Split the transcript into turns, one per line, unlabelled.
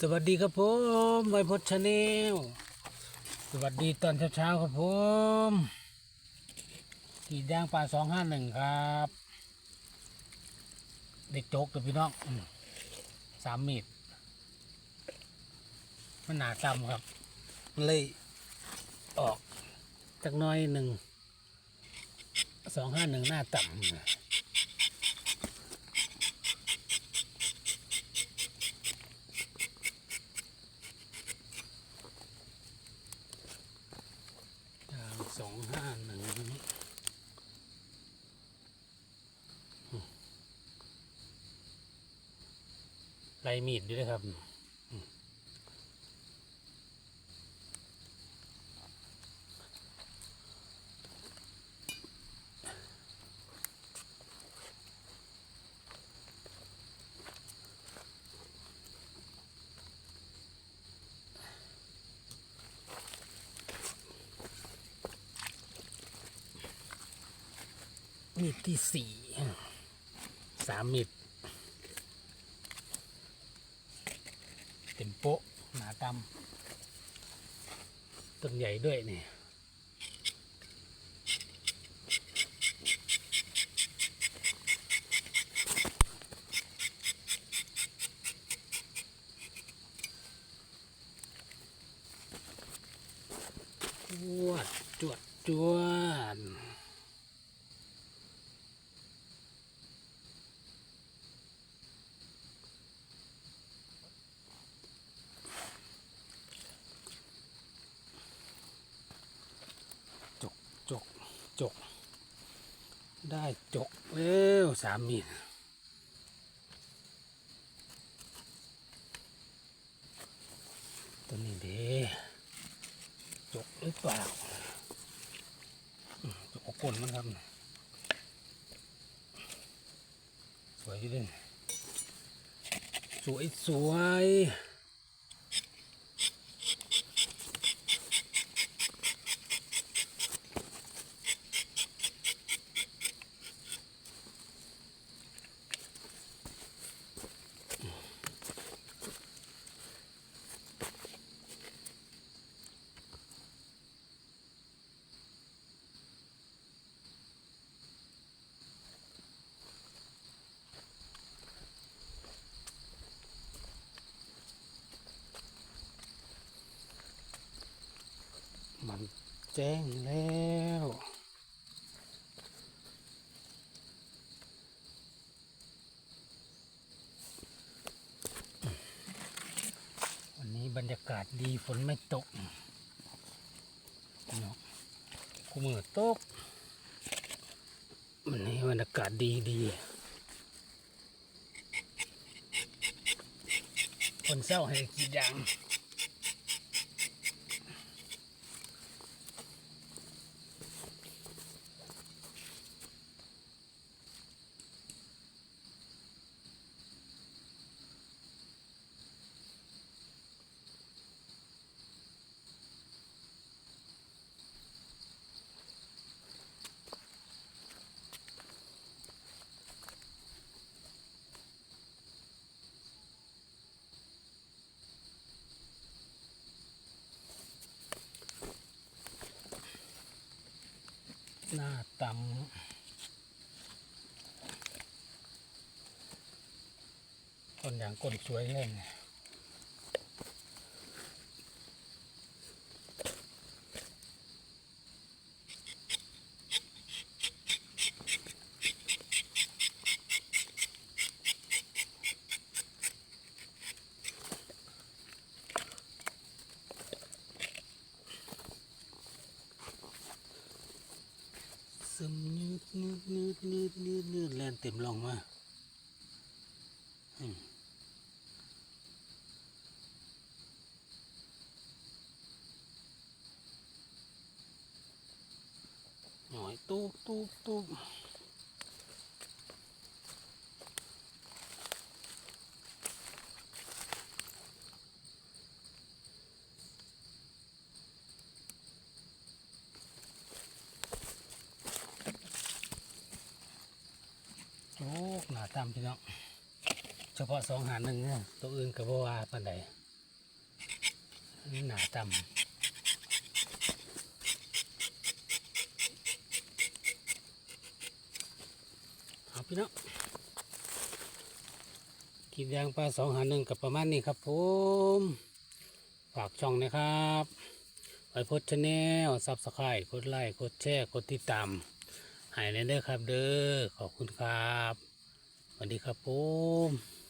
สวัสดีครับผมไวพจน์ชาแนลสวัสดีตอนเช้าๆครับผมกีดย่างปลาสองห้าหนึ่งครับ เด็กโจกตัวพี่น้องอสามมีดมันหนาต่ำครับ เลยออกจักน้อยหนึ่งสองห้าหนึ่งหน้าต่ำ ทางสองห้าหนึ่ง ไล่มีดด้วยนะครับมีดที่สี่สามมีด เต็มโป๊ะหนาตำต้นใหญ่ด้วยนี่จวดจวดจวดจกจกจก ได้จกเร็วสามมีดตัวนี้เด้จกหรือเปล่าจกก้นมันครับสวยอยู่เด่นสวยสวย มันแจ้งแล้ววันนี้บรรยากาศดีฝนไม่ตกเนาะคู่มือตกวันนี้บรรยากาศดีดีคนเศร้าให้กรีดยาง หน้าตำคนอย่างก้นสวยแห้งซึ มนืดนืดนืดนืดนืดนืดแลนเต็มลองมาหน่อยตุ๊บตุ๊บตุ๊บโอ้ หนาตามพี่น้องเฉพาะสองหาหนึ่งเนี่ยตัวอื่นกับว่าปันใดอันหนาต่ำเอาพี่น้องกินยางปลาสองหาหนึ่งกับประมาณนี้ครับผมฝากช่องนะครับไว้พดชแนลซับสไครต์กดไลค์กดแชร์กดติดตามให้ในเด้อครับเด้อขอบคุณครับ สวัสดีครับผม